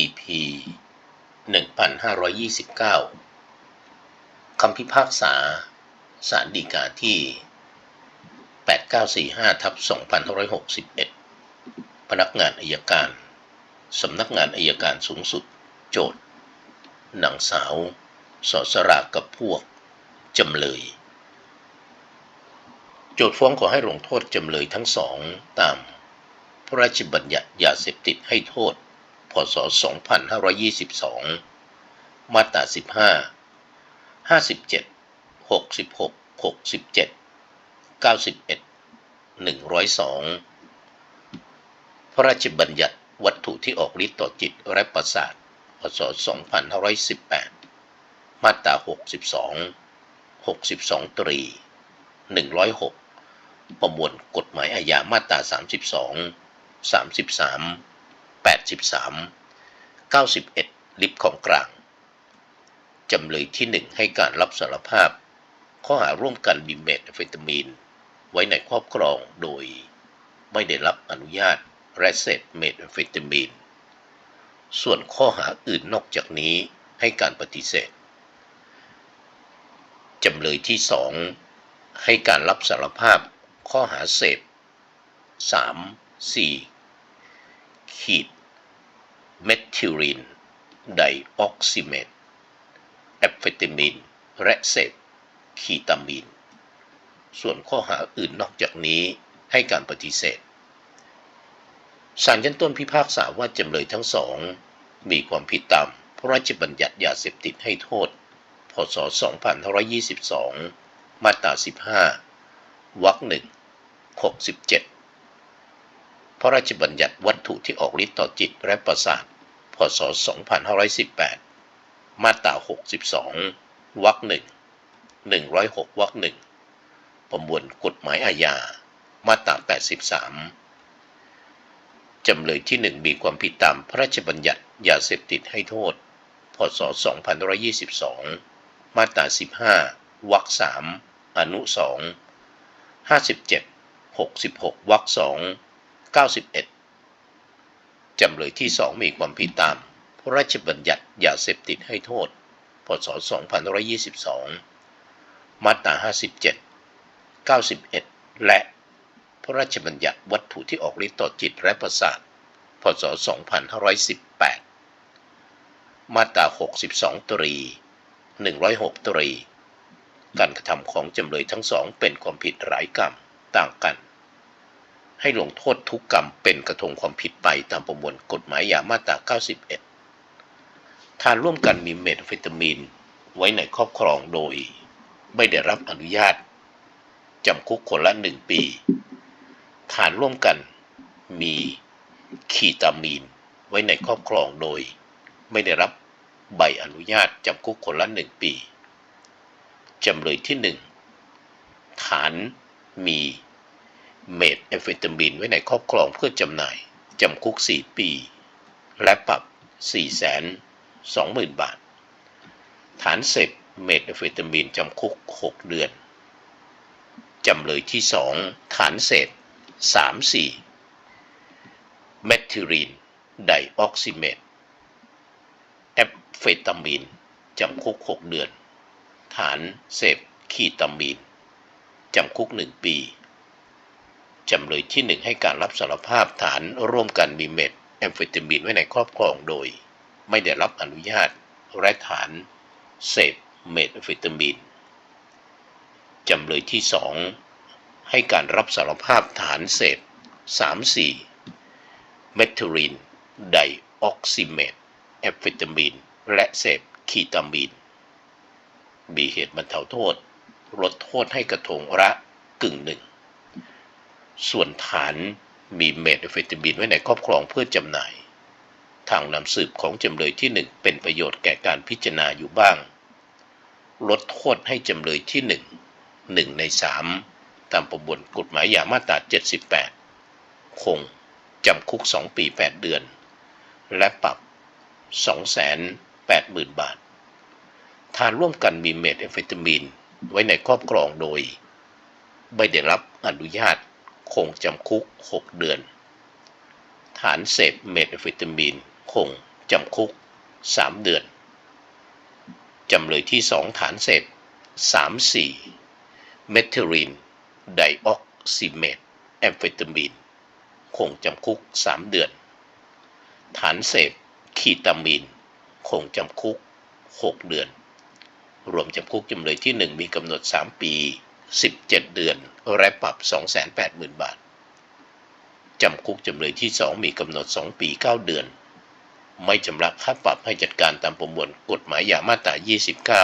EP 1529 คำพิพากษาสารดีกาที่ 8945ทับ2561 พนักงานอายการ สำนักงานอายการสูงสุด โจทย์นางสาวสอสรากับพวก จำเลย โจทย์ฟ้องขอให้ลงโทษจำเลยทั้งสองตาม พระราชบัญญัติยาเสพติดให้โทษ พศ 2522 มาตรา 15 57 66 67 91 102 พระราชบัญญัติวัตถุที่ออกฤทธิ์ต่อจิตและประสาท พศ 2518 มาตรา 62 62 ตรี 106 ประมวลกฎหมายอาญามาตรา 32 33 83 91 ลิฟของกลาง จำเลยที่ 1 ให้การรับสารภาพ ข้อหาร่วมกันมีเมทแอมเฟตามีน ไว้ในครอบครองโดย ไม่ได้รับอนุญาตและเสพเมทแอมเฟตามีน ส่วนข้อหาอื่นนอกจากนี้ให้การปฏิเสธ จำเลยที่ 2 ให้การรับสารภาพข้อหาเสพ 3 4 ขีดเมทิลินไดออกซิเมตแอมเฟตามีนและเสพคีตามีน ส่วนข้อหาอื่นนอกจากนี้ให้การปฏิเสธศาลชั้นต้นพิพากษาว่าจำเลยทั้งสอง มีความผิดตามพระราชบัญญัติยาเสพติดให้โทษ พศ 2522 มาตรา 15 วรรคหนึ่ง67 ระราชบัญญัติวัตถุที่ออกฤทธิ์ต่อจิตและประสาท พศ 2518 มาตรา 62 วรรคหนึ่ง 106 วรรคหนึ่ง ประมวลกฎหมายอาญา มาตรา 83 จำเลยที่1มีความผิดตามพระราชบัญญัติยาเสพติดให้โทษ พศ 2522 มาตรา 15 วรรค3อนุ 2 57 66 วรรค2 91 จำเลยที่ 2 มีความผิดตาม พระราชบัญญัติยาเสพติดให้โทษ พศ 2522 มาตรา 57 91 และพระราชบัญญัติวัตถุที่ออกฤทธิ์ต่อจิตและประสาท พศ 2518 มาตรา 62 ตรี 106 ตรี การกระทำของจำเลยทั้งสองเป็นความผิดหลายกรรมต่างกัน ให้ลงโทษทุกกรรมเป็นกระทงความผิดไปตามประมวลกฎหมายยามาตรา 91ฐานร่วมกันมีเมทแอมเฟตามีนไว้ในครอบครองโดย ไม่ได้รับอนุญาต จำคุกคนละหนึ่งปี ฐานร่วมกันมีคีตามีนไว้ในครอบครองโดย ไม่ได้รับใบอนุญาต จำคุกคนละหนึ่งปี จำเลยที่หนึ่งฐานมี เมทแอมเฟตามีนไว้ในครอบครองเพื่อจำหน่าย จำคุก 4 ปี และปรับ 4 2 0 0 0 0 บาท ฐานเสพเมทแอมเฟตามีนจำคุก 6 เดือน จำเลยที่ 2 ฐานเสพ3 4 เมทิลีนไดออกซิเมตแอมเฟตามีนจำคุก 6 เดือน ฐานเสพคีตามีนจำคุก 1 ปี จำเลยที่1ให้การรับสารภาพฐานร่วมกันมีเมทแอมเฟตามีนไว้ในครอบครองโดย ไม่ได้รับอนุญาตและฐานเสพเมทแอมเฟตามีนจำเลยที่2ให้การรับสารภาพฐานเสพ 3-4 เมทิลีนไดออกซิเมตแอมเฟตามีน และเสพคีตามีน มีเหตุบรรเทาโทษ ลดโทษให้กระทงละกึ่งหนึ่ง ส่วนฐานมีเมทแอเฟตามีนไว้ในครอบครองเพื่อจำหน่าย ทางนำสืบของจำเลยที่1เป็นประโยชน์แก่การพิจารณาอยู่บ้าง ลดโทษให้จำเลยที่1 1ใน3ตามประมวลกฎหมายยามาตรา 78 คงจำคุก 2 ปี 8 เดือน และปรับ 280,000 บาทฐานร่วมกันมีเมทแอมเฟตามีนไว้ในครอบครองโดย ไม่ได้รับอนุญาต คงจำคุก 6 เดือน ฐานเสพเมทแอมเฟตามีน คงจำคุก 3 เดือน จำเลยที่ 2 ฐานเสพ 3-4 เมทิลีนไดออกซิเมตแอมเฟตามีน คงจำคุก 3 เดือน ฐานเสพคีตามีน คงจำคุก 6 เดือน รวมจำคุกจำเลยที่ 1 มีกำหนด 3 ปี 17 เดือน และปรับ 280,000 บาท จำคุกจำเลยที่ 2 มีกำหนด 2 ปี 9 เดือน ไม่ชำระค่าปรับให้จัดการตามประมวลกฎหมายยามาตรา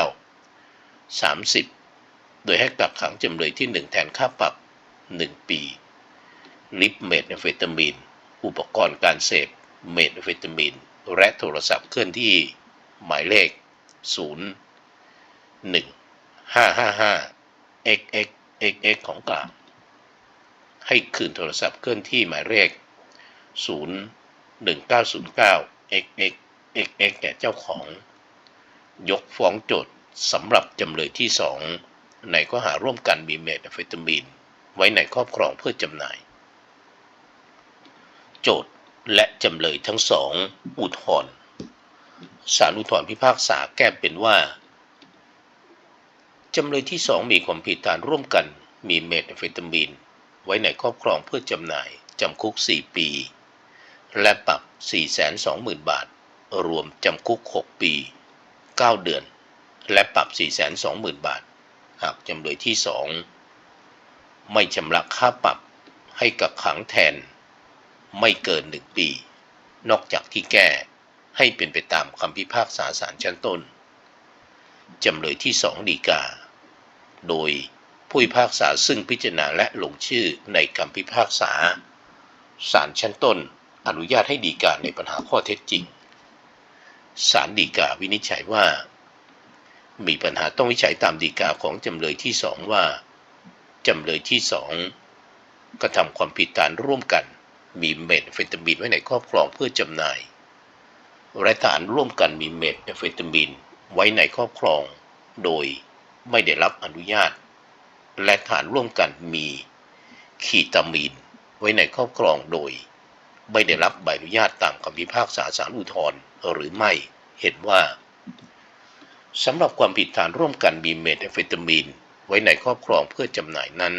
29 30 โดยให้กักขังจำเลยที่ 1 แทนค่าปรับ 1 ปี ลิปเมทแอมเฟตามีน อุปกรณ์การเสพเมทแอมเฟตามีน และโทรศัพท์เคลื่อนที่หมายเลข 0 1 5 5 5 xx xx ของกลาง ให้คืนโทรศัพท์เคลื่อนที่หมายเลข 0 1909 xx xx แก่เจ้าของ ยกฟ้องโจทย์สำหรับจำเลยที่ 2 ในข้อหาร่วมกันมีเมทแอมเฟตามีน ไว้ในครอบครองเพื่อจำหน่าย โจทย์และจำเลยทั้งสองอุทธรณ์ศาลอุทธรณ์พิพากษาแก้เป็นว่า จำเลยที่สองมีความผิดฐานร่วมกัน มีเมทแอมเฟตามีน ไว้ในครอบครองเพื่อจำหน่าย จำคุก 4 ปี และปรับ 420,000 บาท รวมจำคุก 6 ปี 9 เดือน และปรับ 420,000 บาท หากจำเลยที่2ไม่ชำระค่าปรับให้กับขังแทน ไม่เกิน1ปี นอกจากที่แก้ให้เป็นไปตามคำพิพากษาศาลชั้นต้น จำเลยที่2ดีกา โดยผู้พิพากษาซึ่งพิจารณาและลงชื่อในคำพิพากษาศาลชั้นต้นอนุญาตให้ดีกาในปัญหาข้อเท็จจริงศาลฎีกาวินิจฉัยว่า มีปัญหาต้องวิจัยตามฎีกาของจำเลยที่สองว่า จำเลยที่สองกระทำความผิดฐานร่วมกัน มีเมทแอมเฟตามีนไว้ในครอบครองเพื่อจำหน่ายและฐานร่วมกันมีเมทแอมเฟตามีนไว้ในครอบครอง โดย ไม่ได้รับอนุญาต และฐานร่วมกันมีคีตามีน ไว้ในครอบครองโดย ไม่ได้รับใบอนุญาตตามคำพิพากษาศาลอุทธรณ์หรือไม่เห็นว่าสำหรับความผิดฐานร่วมกันมีเมทแอมเฟตามีน ไว้ในครอบครองเพื่อจำหน่ายนั้น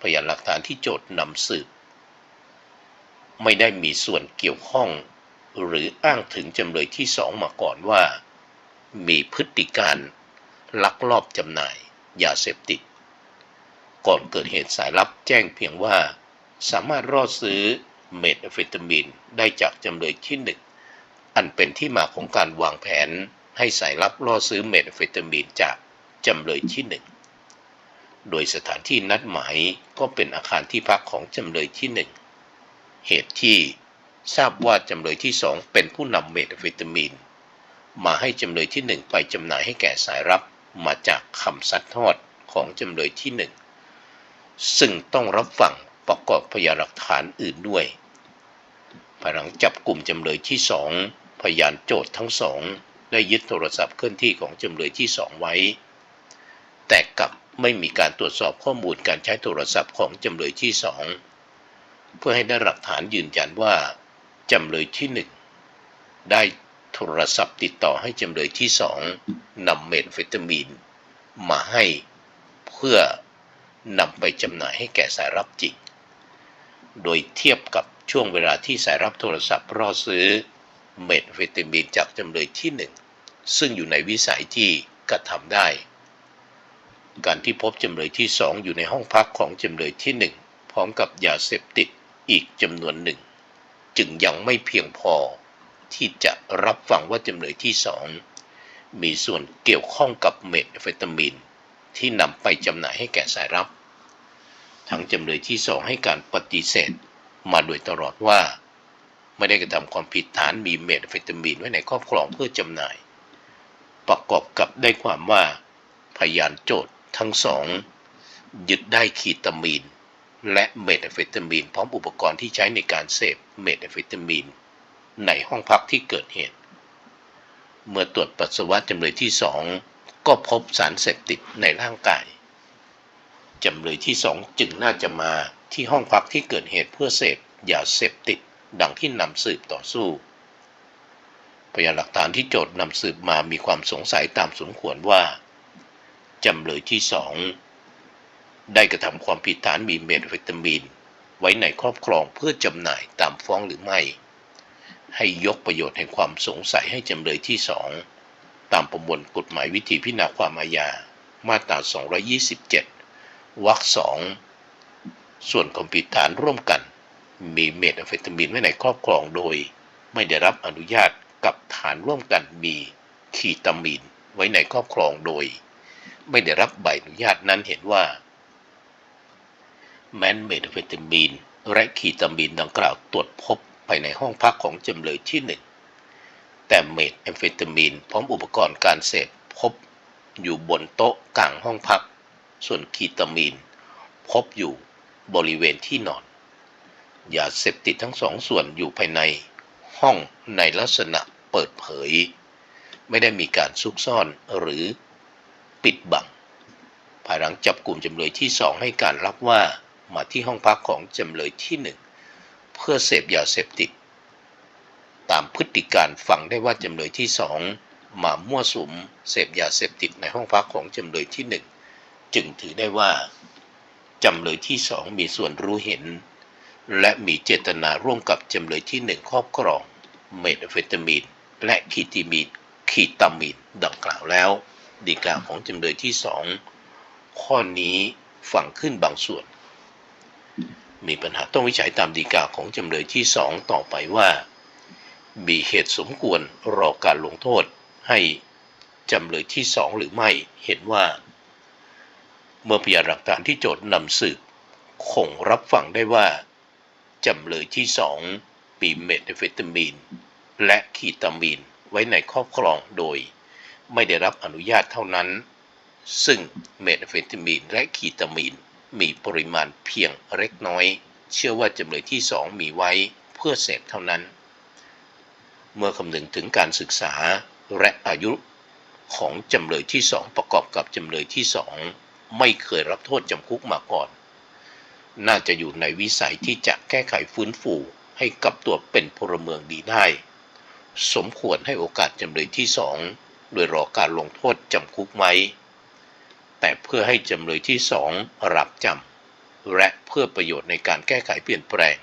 พยานหลักฐานที่โจทย์นำสืบไม่ได้มีส่วนเกี่ยวข้อง หรืออ้างถึงจำเลยที่สองมาก่อนว่า มีพฤติการ ลักลอบจำหน่ายยาเสพติด ก่อนเกิดเหตุสายลับแจ้งเพียงว่า สามารถรอดซื้อเมทแอมเฟตามีนได้จากจำเลยที่หนึ่งอันเป็นที่มาของการวางแผนให้สายลับล่อซื้อเมทแอมเฟตามีนจากจำเลยที่หนึ่งโดยสถานที่นัดหมายก็เป็นอาคารที่พักของจำเลยที่หนึ่งเหตุที่ทราบว่าจำเลยที่สองเป็นผู้นำเมทแอมเฟตามีนมาให้จำเลยที่หนึ่งไปจำหน่ายให้แก่สายรับ มาจากคำซัดทอดของจำเลยที่หนึ่งซึ่งต้องรับฟังประกอบพยานหลักฐานอื่นด้วยภายหลังจับกลุ่มจำเลยที่สองพยานโจทย์ทั้งสองได้ยึดโทรศัพท์เคลื่อนที่ของจำเลยที่สองไว้ แต่กลับไม่มีการตรวจสอบข้อมูลการใช้โทรศัพท์ของจำเลยที่สองเพื่อให้ได้หลักฐานยืนยันว่าจำเลยที่หนึ่งได้ โทรศัพท์ติดต่อให้จำเลยที่สองนำเมทเฟตามีนมาให้เพื่อนำไปจำหน่ายให้แก่สายรับจริง โดยเทียบกับช่วงเวลาที่สายรับโทรศัพท์รอซื้อเมทเฟตามีนจากจำเลยที่หนึ่งซึ่งอยู่ในวิสัยที่กระทำได้ การที่พบจำเลยที่สองอยู่ในห้องพักของจำเลยที่หนึ่งพร้อมกับยาเสพติดอีกจำนวนหนึ่ง จึงยังไม่เพียงพอ ที่จะรับฟังว่าจำเลยที่สองมีส่วนเกี่ยวข้องกับเมทแอมเฟตามีนที่นำไปจำหน่ายให้แก่สายรับ ทั้งจำเลยที่สองให้การปฏิเสธมาโดยตลอดว่า ไม่ได้กระทำความผิดฐานมีเมทแอมเฟตามีนไว้ในครอบครองเพื่อจำหน่าย ประกอบกับได้ความว่าพยานโจทย์ทั้งสองยึดได้คีตามีน และเมทแอมเฟตามีนพร้อมอุปกรณ์ที่ใช้ในการเสพเมทแอมเฟตามีน ในห้องพักที่เกิดเหตุ เมื่อตรวจปัสสาวะจำเลยที่สองก็พบสารเสพติดในร่างกายจำเลยที่สองจึงน่าจะมาที่ห้องพักที่เกิดเหตุเพื่อเสพยาเสพติดดังที่นำสืบต่อสู้พยานหลักฐานที่โจทย์นำสืบมามีความสงสัยตามสมควรว่า จำเลยที่สองได้กระทำความผิดฐานมีเมทแอมเฟตามีน ไว้ในครอบครองเพื่อจำหน่ายตามฟ้องหรือไม่ ให้ยกประโยชน์แห่งความสงสัยให้จำเลยที่สองตามประมวลกฎหมายวิธีพิจารณาความอาญามาตรา 227 วรรคสองส่วนความผิดฐานร่วมกัน มีเมทแอมเฟตามีนไว้ในครอบครองโดย ไม่ได้รับอนุญาตกับฐานร่วมกันมีคีตามีนไว้ในครอบครองโดย ไม่ได้รับใบอนุญาตนั้นเห็นว่าแมนเมทแอมเฟตามีนและคีตามีนดังกล่าวตรวจพบ ภายในห้องพักของจำเลยที่หนึ่งแต่เมทแอมเฟตามีนพร้อมอุปกรณ์การเสพพบอยู่บนโต๊ะกลางห้องพัก ส่วนคีตามีน พบอยู่บริเวณที่นอน ยาเสพติดทั้งสองส่วนอยู่ภายในห้องในลักษณะเปิดเผย ไม่ได้มีการซุกซ่อนหรือปิดบัง ภายหลังจับกลุ่มจำเลยที่สองให้การรับว่ามาที่ห้องพักของจำเลยที่หนึ่ง เพื่อเสพยาเสพติด ตามพฤติการฟังได้ว่าจำเลยที่สองมามั่วสุมเสพยาเสพติดในห้องพักของจำเลยที่หนึ่งจึงถือได้ว่าจำเลยที่สองมีส่วนรู้เห็น และมีเจตนาร่วมกับจำเลยที่หนึ่งครอบครอง เมทแอมเฟตามีนและคีติมีนคีตามีนดังกล่าวแล้ว ดีกาของจำเลยที่สองข้อนี้ฝังขึ้นบางส่วน มีปัญหาต้องวิจัยตามดีกาของจำเลยที่สองต่อไปว่ามีเหตุสมควรรอการลงโทษให้จำเลยที่สองหรือไม่เห็นว่า เมื่อพยานหลักฐานที่โจทย์นำสืบคงรับฟังได้ว่าจำเลยที่สองมีเมทแอมเฟตามีน และคีตามีนไว้ในครอบครองโดย ไม่ได้รับอนุญาตเท่านั้น ซึ่งเมทแอมเฟตามีนและคีตามีน มีปริมาณเพียงเล็กน้อย เชื่อว่าจำเลยที่สองมีไว้เพื่อเสพเท่านั้น เมื่อคำนึงถึงการศึกษาและอายุของจำเลยที่สองประกอบกับจำเลยที่สองไม่เคยรับโทษจำคุกมาก่อน น่าจะอยู่ในวิสัยที่จะแก้ไขฟื้นฟูให้กับตัวเป็นพลเมืองดีได้ สมควรให้โอกาสจำเลยที่สองโดยรอการลงโทษจำคุกไหม แต่เพื่อให้จำเลยที่สองรับจำและเพื่อประโยชน์ในการแก้ไขเปลี่ยนแปลง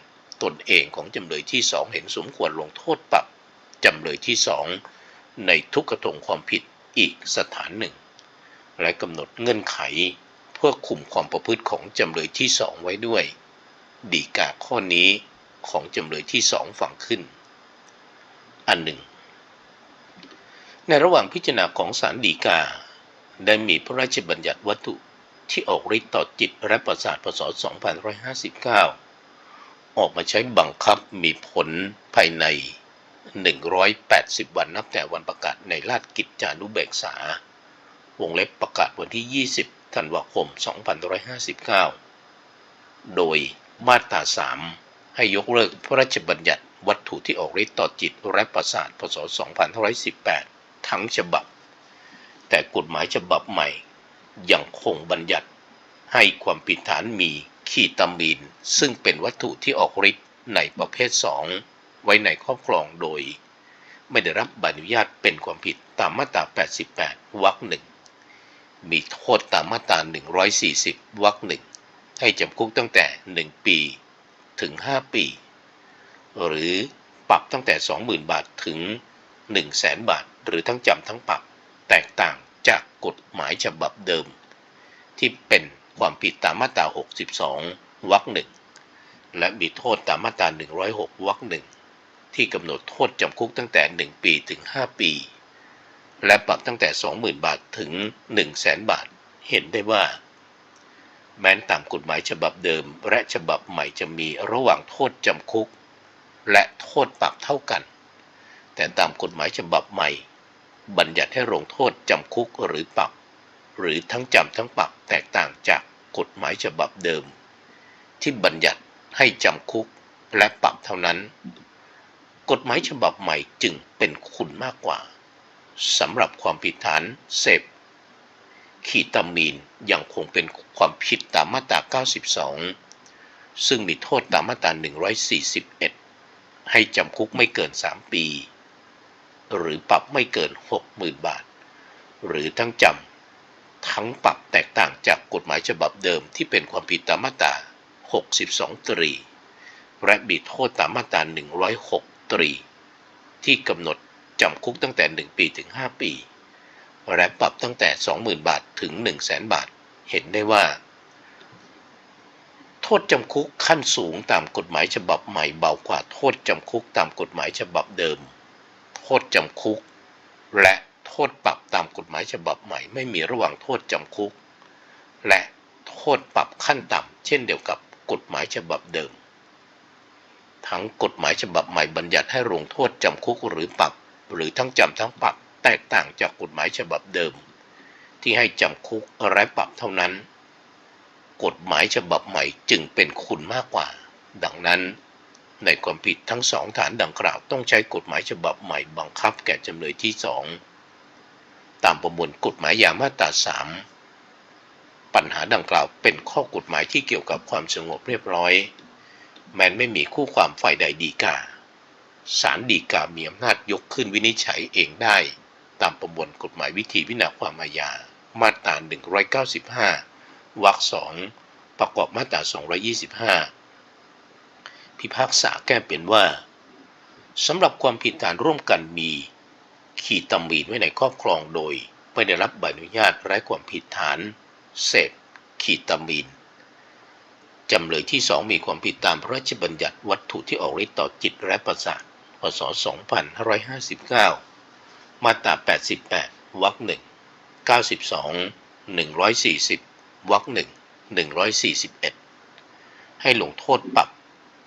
ตนเองของจำเลยที่สองเห็นสมควรลงโทษปรับจำเลยที่สองในทุกกระทงความผิดอีกสถานหนึ่ง และกำหนดเงื่อนไขเพื่อคุมความประพฤติของจำเลยที่สองไว้ด้วย ดีกาข้อนี้ของจำเลยที่สองฝังขึ้น อันหนึ่ง ในระหว่างพิจารณาของศาลฎีกา ได้มีพระราชบัญญัติวัตถุที่ออกฤทธิ์ต่อจิตและประสาทพศ 2559 ออกมาใช้บังคับมีผลภายใน 180 วันนับแต่วันประกาศในราชกิจจานุเบกษา วงเล็บประกาศวันที่ 20 ธันวาคม 2559 โดยมาตรา 3 ให้ยกเลิกพระราชบัญญัติวัตถุที่ออกฤทธิ์ต่อจิตและประสาทพศ 2518 ทั้งฉบับ แต่กฎหมายฉบับใหม่ยังคงบัญญัติ ให้ความผิดฐานมีคีตามีน ซึ่งเป็นวัตถุที่ออกฤทธิ์ในประเภท 2 ไว้ในครอบครองโดย ไม่ได้รับใบอนุญาตเป็นความผิดตามมาตรา 88 วรรคหนึ่งมีโทษตามมาตรา 140 วรรคหนึ่งให้จำคุกตั้งแต่ 1 ปีถึง 5 ปี หรือปรับตั้งแต่ 20,000 บาทถึง 1,000 0 บาท หรือทั้งจำทั้งปรับ แตกต่างจากกฎหมายฉบับเดิม ที่เป็นความผิดตามมาตรา 62 วรรคหนึ่งและมีโทษตามมาตรา 106 วรรคหนึ่งที่กำหนดโทษจำคุกตั้งแต่ 1 ปีถึง 5 ปี และปรับตั้งแต่ 20,000 บาทถึง 100,000 บาท เห็นได้ว่า แม้นตามกฎหมายฉบับเดิม และฉบับใหม่จะมีระหว่างโทษจำคุก และโทษปรับเท่ากัน แต่ตามกฎหมายฉบับใหม่ บัญญัติให้ลงโทษจำคุกหรือปรับ หรือทั้งจำทั้งปรับแตกต่างจากกฎหมายฉบับเดิม ที่บัญญัติให้จำคุกและปรับเท่านั้น กฎหมายฉบับใหม่จึงเป็นคุณมากกว่าสำหรับความผิดฐานเสพขีตามีนยังคงเป็นความผิดตามมาตรา 92 ซึ่งมีโทษตามมาตรา 141 ให้จำคุกไม่เกิน 3 ปี หรือปรับไม่เกิน 60,000 บาท หรือทั้งจำทั้งปรับแตกต่างจากกฎหมายฉบับเดิมที่เป็นความผิดตามมาตรา 62 ตรี และมีโทษตามมาตรา 106 ตรี ที่กำหนดจำคุกตั้งแต่ 1 ปีถึง 5 ปี และปรับตั้งแต่ 20,000 บาทถึง 100,000 บาท เห็นได้ว่า โทษจำคุกขั้นสูงตามกฎหมายฉบับใหม่เบากว่าโทษจำคุกตามกฎหมายฉบับเดิม โทษจำคุก และโทษปรับตามกฎหมายฉบับใหม่ ไม่มีระหว่างโทษจำคุก และโทษปรับขั้นต่ำเช่นเดียวกับกฎหมายฉบับเดิม ทั้งกฎหมายฉบับใหม่บัญญัติให้ลงโทษจำคุกหรือปรับ หรือทั้งจำทั้งปรับแตกต่างจากกฎหมายฉบับเดิม ที่ให้จำคุกและปรับเท่านั้น กฎหมายฉบับใหม่จึงเป็นคุณมากกว่า ดังนั้น ในความผิดทั้งสองฐานดังกล่าวต้องใช้กฎหมายฉบับใหม่บังคับแก่จำเลยที่สองตามประมวลกฎหมายยามาตราสามปัญหาดังกล่าวเป็นข้อกฎหมายที่เกี่ยวกับความสงบเรียบร้อย แม้นไม่มีคู่ความฝ่ายใดดีกาศาลฎีกามีอำนาจยกขึ้นวินิจฉัยเองได้ ตามประมวลกฎหมายวิธีวินาความอาญา มาตรา 195 วรรคสองประกอบมาตรา 225 พิพากษาแก้เป็นว่าสำหรับความผิดฐานร่วมกันมี ขีดตำมีนไว้ในครอบครองโดย ไม่ได้รับใบอนุญาตไร้ความผิดฐานเสพขีดตำมีนจำเลยที่สองมีความผิดตามพระราชบัญญัติวัตถุที่ออกฤทธิ์ต่อจิตและประสาท พศ 2559 มาตรา 88 วรรคหนึ่ง92 140 วรรคหนึ่ง141 ให้ลงโทษปรับ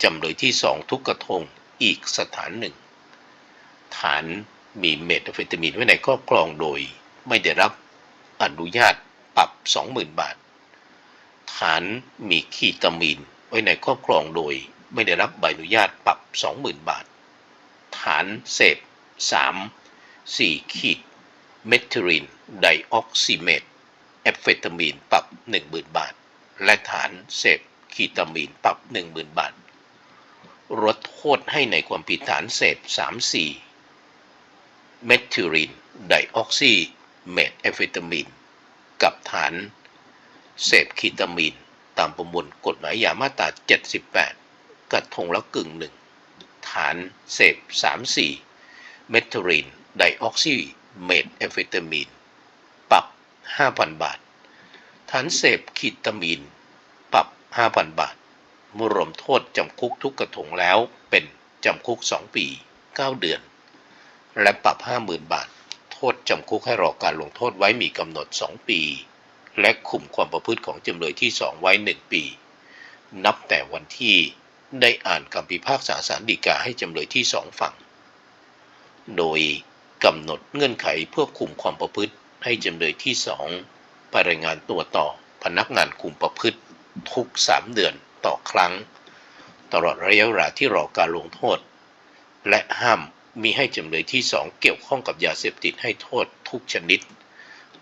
จำเลยที่สองทุกกระทงอีกสถานหนึ่ง ฐานมีเมทแอมเฟตามีนไว้ในครอบครองโดยไม่ได้รับอนุญาตปรับ 20,000 บาท ฐานมีขีตามีนไว้ในครอบครองโดยไม่ได้รับใบอนุญาตปรับ 20,000 บาท ฐานเสพ 3 4 ขีด เมทิริน ไดออกซิเมตแอมเฟตามีนปรับ 10,000 บาท และฐานเสพคีตามีนปรับ 10,000 บาท ลดโทษให้ในความผิดฐานเสพ3-4 เมทิรินไดออกซิเมทแอมเฟตามีนกับฐานเสพคีตามีน ตามประมวลกฎหมายยามาตรา 78กระทงละกึ่งหนึ่งฐานเสพ3-4 เมทิรินไดออกซิเมทแอมเฟตามีน ปรับ 5,000 บาท ฐานเสพคีตามีน ปรับ 5,000 บาท เมื่อรวมโทษจำคุกทุกกระทงแล้วเป็นจำคุก 2 ปี 9 เดือน และปรับ 50,000 บาท โทษจำคุกให้รอการลงโทษไว้มีกำหนด 2 ปี และคุมความประพฤติของจำเลยที่ 2 ไว้ 1 ปี นับแต่วันที่ได้อ่านคำพิพากษาสารดีกาให้จำเลยที่2ฟัง โดยกำหนดเงื่อนไขเพื่อคุมความประพฤติให้จำเลยที่2ไปรายงานตัวต่อพนักงานคุมประพฤติทุก3เดือน ต่อครั้ง ตลอดระยะเวลาที่รอการลงโทษ และห้ามมีให้จำเลยที่2เกี่ยวข้องกับยาเสพติดให้โทษทุกชนิด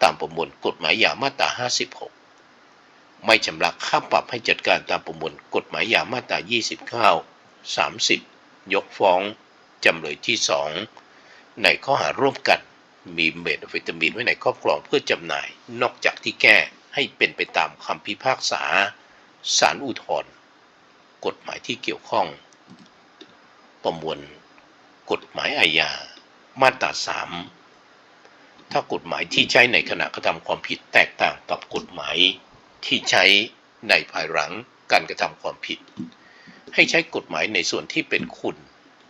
ตามประมวลกฎหมายยามาตรา 56 ไม่ชำระค่าปรับให้จัดการตามประมวลกฎหมายยามาตรา 29 30 ยกฟ้องจำเลยที่2ในข้อหาร่วมกันมีเมทแอมเฟตามีนไว้ในครอบครองเพื่อจำหน่าย นอกจากที่แก้ให้เป็นไปตามคำพิพากษา ศาลอุทธรณ์กฎหมายที่เกี่ยวข้อง ประมวลกฎหมายอาญามาตราสามถ้ากฎหมายที่ใช้ในขณะกระทำความผิดแตกต่างกับกฎหมายที่ใช้ในภายหลังการกระทำความผิด ให้ใช้กฎหมายในส่วนที่เป็นคุณ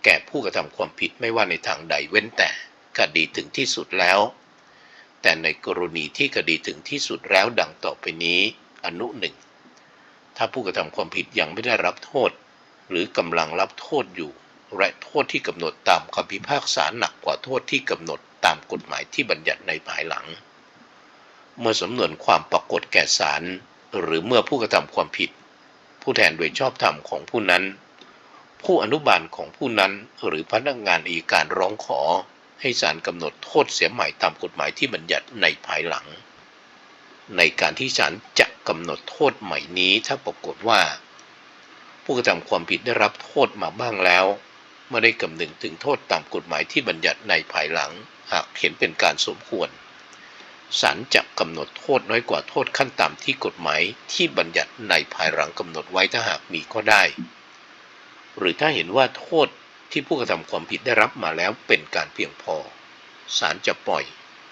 แก่ผู้กระทำความผิดไม่ว่าในทางใดเว้นแต่คดีถึงที่สุดแล้ว แต่ในกรณีที่คดีถึงที่สุดแล้วดังต่อไปนี้อนุหนึ่ง ถ้าผู้กระทำความผิดยังไม่ได้รับโทษ หรือกำลังรับโทษอยู่ และโทษที่กำหนดตามคำพิพากษาหนักกว่าโทษที่กำหนดตามกฎหมายที่บัญญัติในภายหลัง เมื่อสำนวนความปรากฏแก่ศาลหรือเมื่อผู้กระทำความผิด ผู้แทนโดยชอบธรรมของผู้นั้น ผู้อนุบาลของผู้นั้นหรือพนักงานอัยการร้องขอ ให้ศาลกำหนดโทษเสียใหม่ตามกฎหมายที่บัญญัติในภายหลัง ในการที่ศาลจะ กำหนดโทษใหม่นี้ถ้าปรากฏว่า ผู้กระทำความผิดได้รับโทษมาบ้างแล้วไม่ได้กำนึงถึงโทษตามกฎหมายที่บัญญัติในภายหลัง หากเห็นเป็นการสมควรศาลจะกำหนดโทษน้อยกว่าโทษขั้นต่ำที่กฎหมายที่บัญญัติในภายหลังกำหนดไว้ถ้าหากมีก็ได้ หรือถ้าเห็นว่าโทษที่ผู้กระทำความผิดได้รับมาแล้วเป็นการเพียงพอศาลจะปล่อย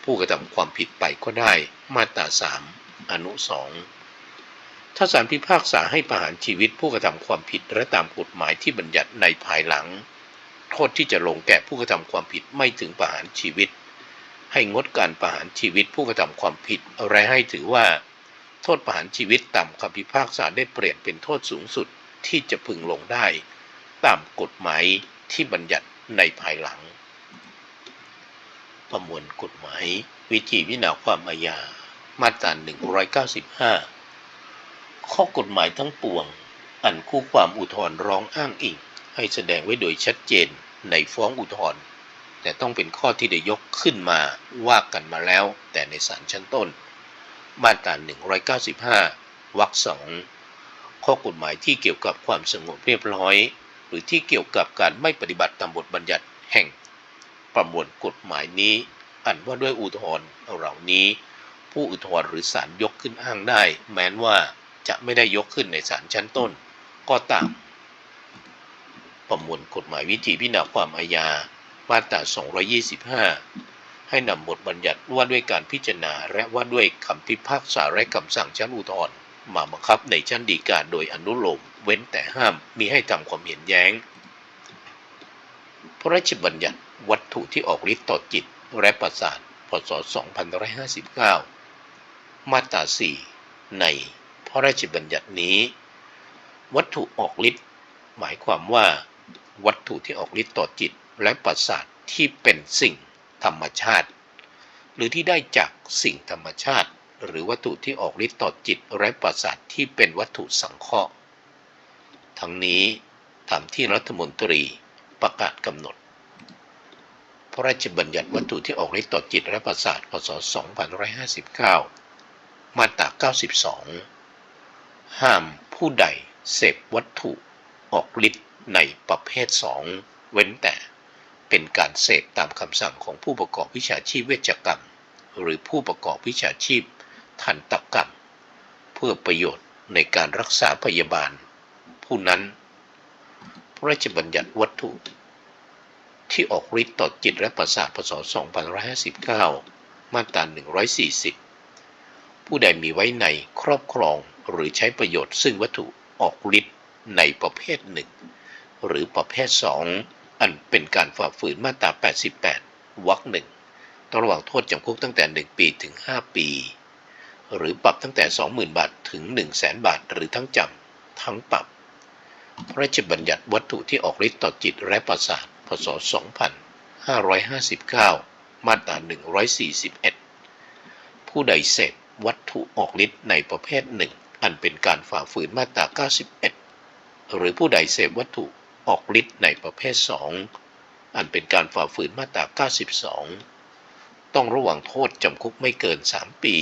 ผู้กระทำความผิดไปก็ได้ มาตราสามอนุสอง ถ้าศาลพิพากษาให้ประหารชีวิตผู้กระทำความผิดและตามกฎหมายที่บัญญัติในภายหลัง โทษที่จะลงแก่ผู้กระทำความผิดไม่ถึงประหารชีวิต ให้งดการประหารชีวิตผู้กระทำความผิดอะไรให้ถือว่า โทษประหารชีวิตตามคำพิพากษาได้เปลี่ยนเป็นโทษสูงสุดที่จะพึงลงได้ ตามกฎหมายที่บัญญัติในภายหลัง ประมวลกฎหมาย วิธีวินาความอาญามาตรา195 ข้อกฎหมายทั้งปวง อันคู่ความอุทธร์ร้องอ้างอิง ให้แสดงไว้โดยชัดเจนในฟ้องอุทธร์แต่ต้องเป็นข้อที่ได้ยกขึ้นมาว่ากันมาแล้ว แต่ในศาลชั้นต้น มาตรา 195 วรรคสองข้อกฎหมายที่เกี่ยวกับความสงบเรียบร้อย หรือที่เกี่ยวกับการไม่ปฏิบัติตามบทบัญญัติแห่ง ประมวลกฎหมายนี้ อันว่าด้วยอุทธร์เหล่านี้ ผู้อุทธร์หรือศาลยกขึ้นอ้างได้ แม้นว่า จะไม่ได้ยกขึ้นในศาลชั้นต้น ก็ตาม ประมวลกฎหมายวิธีพิจารณาความอาญามาตรา 225 ให้นำบทบัญญัติว่าด้วยการพิจารณาและว่าด้วยคำพิพากษาและคำสั่งชั้นอุทธรณ์มาบังคับในชั้นฎีกาโดยอนุโลมเว้นแต่ห้ามมีให้ทำความเห็นแย้ง พระราชบัญญัติวัตถุที่ออกฤทธิ์ต่อจิตและประสาทพศ 2559 มาตรา 4 ใน ระราชบัญญัตินี้ วัตถุออกฤทธิ์หมายความว่า วัตถุที่ออกฤทธิ์ต่อจิตและประสาทที่เป็นสิ่งธรรมชาติ หรือที่ได้จากสิ่งธรรมชาติ หรือวัตถุที่ออกฤทธิ์ต่อจิตและประสาทที่เป็นวัตถุสังเคราะห์ ทั้งนี้ตามที่รัฐมนตรีประกาศกำหนด พระราชบัญญัติวัตถุที่ออกฤทธิ์ต่อจิตและประสาทพศ 2559 มาตรา 92 ห้ามผู้ใดเสพวัตถุออกฤทธิ์ในประเภท2เว้นแต่เป็นการเสพตามคำสั่งของผู้ประกอบวิชาชีพเวชกรรม หรือผู้ประกอบวิชาชีพทันตกรรม เพื่อประโยชน์ในการรักษาพยาบาล ผู้นั้น พระราชบัญญัติวัตถุ ที่ออกฤทธิ์ต่อจิตและประสาทพศ2559 มาตรา140 ผู้ใดมีไว้ในครอบครอง หรือใช้ประโยชน์ซึ่งวัตถุออกฤทธิ์ในประเภทหนึ่งหรือประเภทสองอันเป็นการฝ่าฝืนมาตรา 88 วรรคหนึ่งต้องระวังโทษจำคุกตั้งแต่ 1 ปีถึง 5 ปี หรือปรับตั้งแต่ 20,000 บาทถึง 100,000 บาท หรือทั้งจำทั้งปรับ พระราชบัญญัติวัตถุที่ออกฤทธิ์ต่อจิตและประสาท พศ 2559 มาตรา 141 ผู้ใดเสพวัตถุออกฤทธิ์ในประเภทหนึ่ง อันเป็นการฝ่าฝืนมาตรา 91 หรือผู้ใดเสพวัตถุออกฤทธิ์ในประเภท 2 อันเป็นการฝ่าฝืนมาตรา 92 ต้องระวังโทษจำคุกไม่เกิน 3 ปี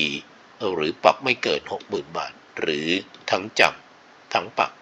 หรือปรับไม่เกิน 60,000 บาท หรือทั้งจำทั้งปรับ